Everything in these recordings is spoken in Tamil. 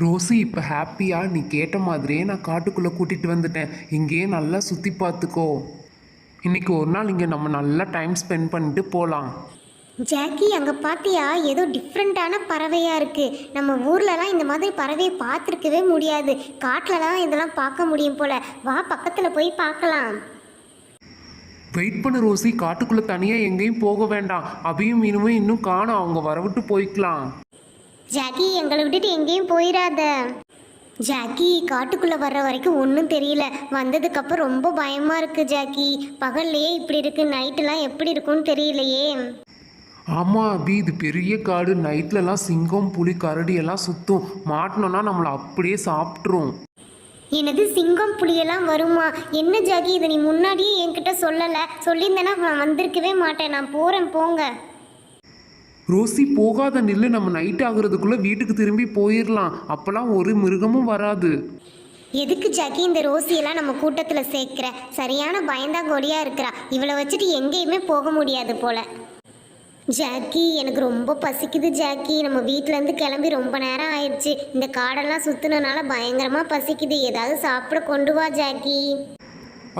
ரோசி இப்போ ஹாப்பியா? நீ கேட்ட மாதிரியே நான் காட்டுக்குள்ளே கூட்டிகிட்டு வந்துட்டேன். இங்கேயே நல்லா சுற்றி பார்த்துக்கோ இன்னைக்கு ஒரு நாள் இங்கே நம்ம நல்லா டைம் ஸ்பெண்ட் பண்ணிட்டு போகலாம் ஜாக்கி அங்கே பார்த்தியா ஏதோ டிஃப்ரெண்ட்டான பறவையாக இருக்குது நம்ம ஊர்லலாம் இந்த மாதிரி பறவையை பார்த்துருக்கவே முடியாது. காட்டிலலாம் இதெல்லாம் பார்க்க முடியும் போல. வா பக்கத்தில் போய் பார்க்கலாம். வெயிட் பண்ணு ரோசி காட்டுக்குள்ளே தனியாக எங்கேயும் போக வேண்டாம். அபியும் மீனுமே இன்னும் காணும். அவங்க வரவிட்டு போய்க்கலாம். ஜாக்கி எங்களை விட்டுட்டு எங்கேயும் போயிடாத ஜாக்கி காட்டுக்குள்ளே வர்ற வரைக்கும் ஒன்றும் தெரியல. வந்ததுக்கப்புறம் ரொம்ப பயமாக இருக்குது ஜாக்கி பகல்லையே இப்படி இருக்குது நைட்டெல்லாம் எப்படி இருக்கும்னு தெரியலையே. ஆமாம் அபி இது பெரிய காடு. நைட்லலாம் சிங்கம் புலி கரடி எல்லாம் சுற்றும் மாட்டினோன்னா நம்மளை அப்படியே சாப்பிட்ரும் எனது சிங்கம் புலியெல்லாம் வருமா? என்ன ஜாக்கி இதை நீ முன்னாடியே என்கிட்ட சொல்லலை? சொல்லியிருந்தேன்னா நான் வந்திருக்கவே மாட்டேன். நான் போகிறேன் போங்க. ரோசி போகாத நில்லு நம்ம நைட் ஆகுறதுக்குள்ளே வீட்டுக்கு திரும்பி போயிடலாம் அப்போல்லாம் ஒரு மிருகமும் வராது. எதுக்கு ஜாக்கி இந்த ரோசியெல்லாம் நம்ம கூட்டத்தில் சேர்க்கிற? சரியான பயந்தாங்கோலியாக இருக்கிறா. இவளை வச்சுட்டு எங்கேயுமே போக முடியாது போல. ஜாக்கி எனக்கு ரொம்ப பசிக்குது ஜாக்கி. நம்ம வீட்டிலேருந்து கிளம்பி ரொம்ப நேரம் ஆயிடுச்சு இந்த காடெல்லாம் சுற்றுனனால பயங்கரமாக பசிக்குது. ஏதாவது சாப்பிட கொண்டு வா ஜாக்கி.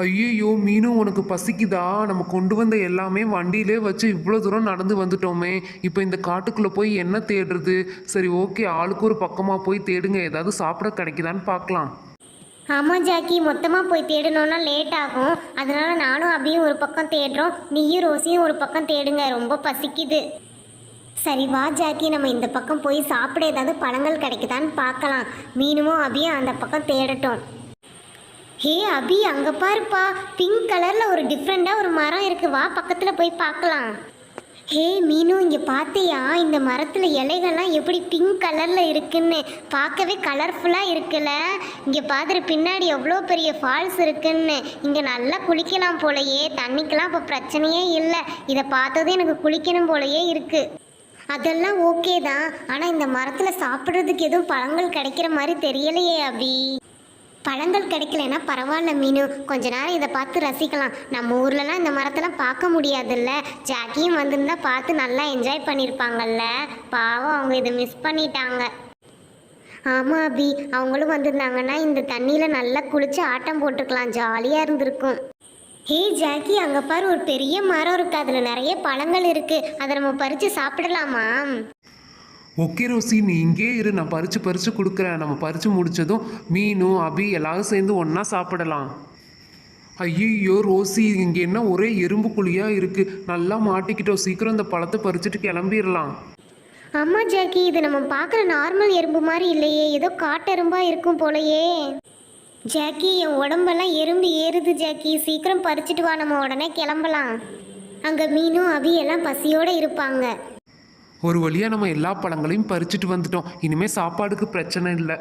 ஐயையோ மீனும் உனக்கு பசிக்குதா? நம்ம கொண்டு வந்த எல்லாமே வண்டியிலே வச்சு இவ்வளோ தூரம் நடந்து வந்துட்டோமே. இப்போ இந்த காட்டுக்குள்ளே போய் என்ன தேடுறது? சரி ஓகே ஆளுக்கு ஒரு பக்கமாக போய் தேடுங்க. ஏதாவது சாப்பிட கிடைக்குதான்னு பார்க்கலாம். ஆமாம் ஜாக்கி. மொத்தமாக போய் தேடணும்னா லேட் ஆகும். அதனால நானும் அபியும் ஒரு பக்கம் தேடுறோம். நீயும் ரோசியும் ஒரு பக்கம் தேடுங்க. ரொம்ப பசிக்குது. சரி வா ஜாக்கி. நம்ம இந்த பக்கம் போய் சாப்பிட ஏதாவது பழங்கள் கிடைக்குதான்னு பார்க்கலாம். மீனுமோ அப்படியே அந்த பக்கம் தேடட்டும். ஹே அபி அங்கே பாருப்பா. பிங்க் கலரில் ஒரு டிஃப்ரெண்ட்டாக ஒரு மரம் இருக்குது வா பக்கத்தில் போய் பார்க்கலாம். ஹே மீனு இங்கே பார்த்தியா இந்த மரத்தில் இலைகள்லாம் எப்படி பிங்க் கலரில் இருக்குன்னு. பார்க்கவே கலர்ஃபுல்லாக இருக்குல்ல. இங்கே பார்த்துட்டு பின்னாடி எவ்வளோ பெரிய ஃபால்ஸ் இருக்குன்னு. இங்கே நல்லா குளிக்கலாம் போலயே. தண்ணிக்கெலாம் இப்போ பிரச்சனையே இல்லை. இதை பார்த்ததும் எனக்கு குளிக்கணும் போலையே இருக்குது அதெல்லாம் ஓகே தான். ஆனால் இந்த மரத்தில் சாப்பிட்றதுக்கு எதுவும் பழங்கள் கிடைக்கிற மாதிரி தெரியலையே அபி. பழங்கள் கிடைக்கலன்னா பரவாயில்ல மீனு. கொஞ்ச நேரம் இதை பார்த்து ரசிக்கலாம். நம்ம ஊர்லலாம் இந்த மரத்தெல்லாம் பார்க்க முடியாதுல்ல. ஜாக்கியும் வந்திருந்தா பார்த்து நல்லா என்ஜாய் பண்ணியிருப்பாங்கல்ல பாவம் அவங்க இதை மிஸ் பண்ணிட்டாங்க. ஆமாம் அபி. அவங்களும் வந்திருந்தாங்கன்னா இந்த தண்ணியில் நல்லா குளித்து ஆட்டம் போட்டுக்கலாம். ஜாலியாக இருந்திருக்கும். ஹே ஜாக்கி அங்கே பாரு ஒரு பெரிய மரம் இருக்குது அதில் நிறைய பழங்கள் இருக்குது அதை நம்ம பறித்து சாப்பிடலாமா? ஓகே ரோசி நீ இங்கே இரு நான் பறித்து பறித்து கொடுக்குறேன். நம்ம பறித்து முடிச்சதும் மீனும் அபி எல்லாரும் சேர்ந்து ஒன்றா சாப்பிடலாம். ஐயோ ரோசி இங்கே என்ன ஒரே எறும்பு குழியாக இருக்குது நல்லா மாட்டிக்கிட்டோம். சீக்கிரம் இந்த பழத்தை பறிச்சுட்டு கிளம்பிடலாம் ஆமாம் ஜாக்கி இது நம்ம பார்க்குற நார்மல் எறும்பு மாதிரி இல்லையே. ஏதோ காட்டெரும்பாக இருக்கும் போலயே. ஜாக்கி என் உடம்பெல்லாம் எறும்பு ஏறுது ஜாக்கி. சீக்கிரம் பறிச்சிட்டு வா நம்ம உடனே கிளம்பலாம். அங்கே மீனும் அபி எல்லாம் பசியோடு இருப்பாங்க. ஒரு வழியாக நம்ம எல்லா பழங்களையும் பறிச்சுட்டு வந்துட்டோம். இனிமேல் சாப்பாடுக்கு பிரச்சனை இல்லை.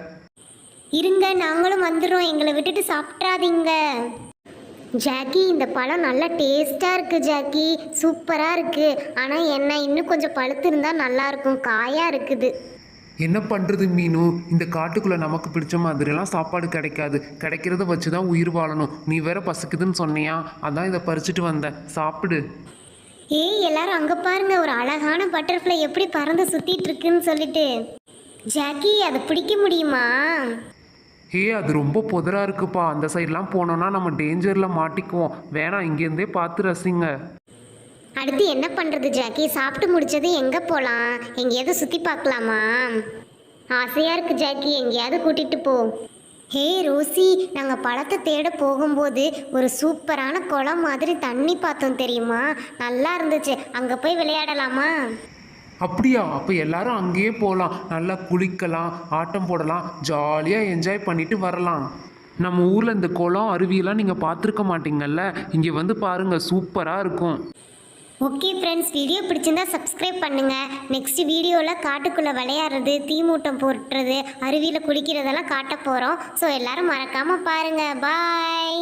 இருங்க நாங்களும் வந்துடுறோம் எங்களை விட்டுட்டு சாப்பிட்றாதீங்க. ஜாக்கி இந்த பழம் நல்லா டேஸ்ட்டாக இருக்குது ஜாக்கி. சூப்பராக இருக்குது ஆனால் என்ன இன்னும் கொஞ்சம் பழுத்து இருந்தால் நல்லாயிருக்கும் காயாக இருக்குது. என்ன பண்ணுறது மீனு? இந்த காட்டுக்குள்ளே நமக்கு பிடிச்ச மாதிரிலாம் சாப்பாடு கிடைக்காது. கிடைக்கிறத வச்சு தான் உயிர் வாழணும். நீ வேற பசிக்குதுன்னு சொன்னியா? அதான் இதை பறிச்சுட்டு வந்தேன். சாப்பிடு. ஏய் எல்லாரும் அங்கே பாருங்க ஒரு அழகான பட்டர்ஃப்ளை எப்படி பறந்து சுத்திட்டு இருக்குன்னு சொல்லிட்டு. ஜாக்கி அதை பிடிக்க முடியுமா? ஏ அது ரொம்ப புதரா இருக்குப்பா. அந்த சைட்லாம் போனோம்னா நம்ம டேஞ்சரில் மாட்டிக்குவோம். வேணாம் இங்கேருந்தே பார்த்து ரசிங்க. அடுத்து என்ன பண்ணுறது ஜாக்கி? சாப்பிட்டு முடிச்சது எங்கே போகலாம் எங்கேயாவது சுற்றி பார்க்கலாமா? ஆசையாக இருக்கு ஜாக்கி. எங்கேயாவது கூட்டிகிட்டு போ. ஹே ரோசி நாங்கள் பழத்தை தேட போகும்போது ஒரு சூப்பரான குளம் மாதிரி தண்ணி பார்த்தோம் தெரியுமா? நல்லா இருந்துச்சு. அங்கே போய் விளையாடலாமா? அப்படியா? அப்போ எல்லாரும் அங்கேயே போகலாம் நல்லா குளிக்கலாம் ஆட்டம் போடலாம் ஜாலியாக என்ஜாய் பண்ணிட்டு வரலாம். நம்ம ஊரில் இந்த குளம் அருவியெல்லாம் நீங்கள் பார்த்துருக்க மாட்டீங்கல்ல? இங்கே வந்து பாருங்கள் சூப்பராக இருக்கும். ஓகே ஃப்ரெண்ட்ஸ் வீடியோ பிடிச்சிருந்தா சப்ஸ்கிரைப் பண்ணுங்கள் நெக்ஸ்ட் வீடியோவில் காட்டுக்குள்ளே விளையாடுறது தீமூட்டம் போட்டுறது அருவியில் குளிக்கிறதெல்லாம் காட்ட போகிறோம் ஸோ எல்லோரும் மறக்காமல் பாருங்கள் பாய்